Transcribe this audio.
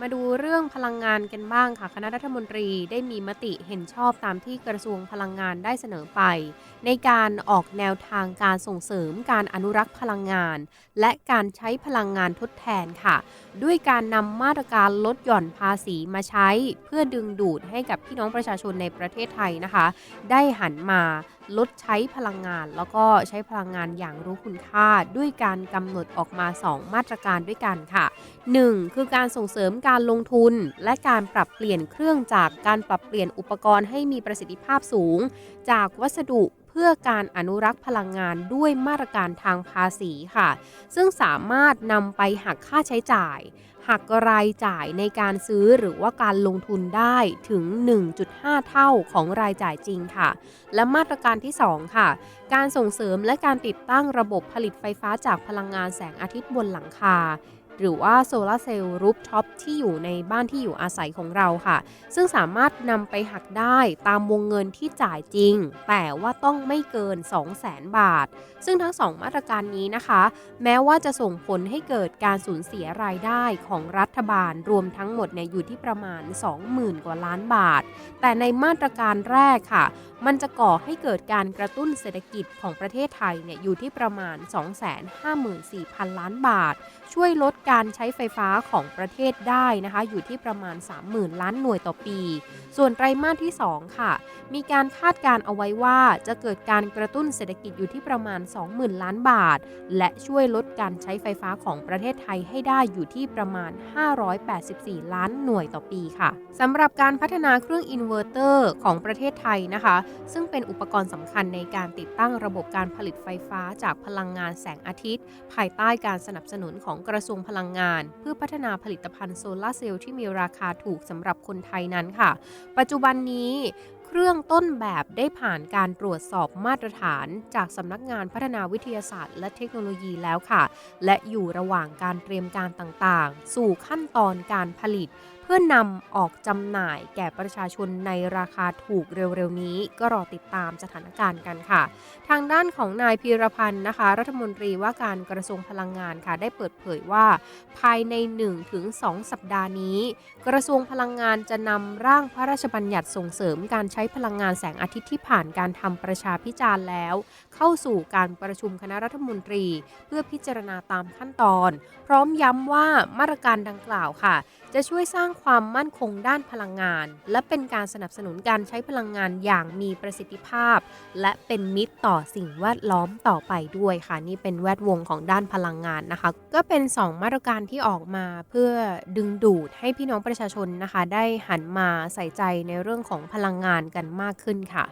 มาดูเรื่องพลังงานกันบ้างค่ะ คณะรัฐมนตรีได้มีมติเห็นชอบตามที่กระทรวงพลังงานได้เสนอไป ในการออกแนวทางการส่งเสริมการอนุรักษ์พลังงาน และการใช้พลังงานทดแทนค่ะ ด้วยการนำมาตรการลดหย่อนภาษีมาใช้ เพื่อดึงดูดให้กับพี่น้องประชาชนในประเทศไทยนะคะ ได้หันมาลดใช้พลังงาน แล้วก็ใช้พลังงานอย่างรู้คุณค่า ด้วยการกำหนดออกมา 2 มาตรการด้วยกันค่ะ 1. คือการส่งเสริมการลงทุน และการปรับเปลี่ยนเครื่องจาก การปรับเปลี่ยนอุปกรณ์ให้มีประสิทธิภาพสูง จากวัสดุเพื่อการอนุรักษ์พลังงานด้วยมาตรการทางภาษีค่ะ ซึ่งสามารถนำไปหักค่าใช้จ่าย หักรายจ่ายในการซื้อหรือว่าการลงทุนได้ถึง 1.5 เท่าของรายจ่ายจริงค่ะ และมาตรการที่ 2 ค่ะ การส่งเสริมและการติดตั้งระบบผลิตไฟฟ้าจากพลังงานแสงอาทิตย์บนหลังคา หรือว่าโซลาร์เซลล์รูฟท็อปที่อยู่ในบ้านที่อยู่อาศัยของเราค่ะ ซึ่งสามารถนำไปหักได้ตามวงเงินที่จ่ายจริง แต่ว่าต้องไม่เกิน 200,000 บาท ซึ่งทั้ง 2 มาตรการนี้นะคะ แม้ว่าจะส่งผลให้เกิดการสูญเสียรายได้ของรัฐบาลรวมทั้งหมดเนี่ยอยู่ที่ประมาณ 20,000 กว่าล้านบาท แต่ในมาตรการแรกค่ะ มันจะก่อให้เกิดการกระตุ้นเศรษฐกิจของประเทศไทยเนี่ยอยู่ที่ประมาณ 254,000 ล้านบาท ช่วยลดการใช้ไฟฟ้าของประเทศได้นะคะอยู่ที่ประมาณ 30,000 ล้านหน่วยต่อปี ส่วนไตรมาสที่ 2 ค่ะ มีการคาดการเอาไว้ว่าจะเกิดการกระตุ้นเศรษฐกิจอยู่ที่ประมาณ 20,000 ล้านบาท และช่วยลดการใช้ไฟฟ้าของประเทศไทยให้ได้อยู่ที่ประมาณ 584 ล้านหน่วยต่อปีค่ะสำหรับการพัฒนาเครื่องอินเวอร์เตอร์ของประเทศไทยนะคะ ซึ่งเป็นอุปกรณ์สำคัญในการติดตั้งระบบการผลิตไฟฟ้าจากพลังงานแสงอาทิตย์ ภายใต้การสนับสนุนของกระทรวงพลังงาน เพื่อพัฒนาผลิตภัณฑ์โซลาร์เซลล์ที่มีราคาถูกสำหรับคนไทยนั้นค่ะ ปัจจุบันนี้ เครื่องต้นแบบได้ผ่านการตรวจสอบมาตรฐานจากสำนักงานพัฒนาวิทยาศาสตร์ และเทคโนโลยีแล้วค่ะ และอยู่ระหว่างการเตรียมการต่างๆ สู่ขั้นตอนการผลิต เพื่อนำออกจำหน่ายแก่ประชาชนในราคาถูกเร็วๆ นี้ ก็รอติดตามสถานการณ์กันค่ะ ทางด้านของนายพีรพันธ์นะคะ รัฐมนตรีว่าการกระทรวงพลังงานค่ะ ได้เปิดเผยว่า ภายใน 1-2 สัปดาห์นี้ กระทรวงพลังงานจะนำร่างพระราชบัญญัติส่งเสริมการใชช้พลังงานแสงอาทิตย์ที่ผ่านการทำประชาพิจารณ์แล้ว เข้าสู่การประชุมคณะรัฐมนตรี เพื่อพิจารณาตามขั้นตอน พร้อมย้ำว่ามาตรการดังกล่าวค่ะ จะช่วยสร้างความมั่นคงด้านพลังงาน และเป็นการสนับสนุนการใช้พลังงานอย่างมีประสิทธิภาพ และเป็นมิตรต่อสิ่งแวดล้อมต่อไปด้วยค่ะนี่เป็นแวดวงของด้านพลังงานนะคะ ก็เป็น 2 มาตรการที่ออกมาเพื่อดึงดูดให้พี่น้องประชาชนนะคะ ได้หันมาใส่ใจในเรื่องของพลังงานกันมากขึ้นค่ะ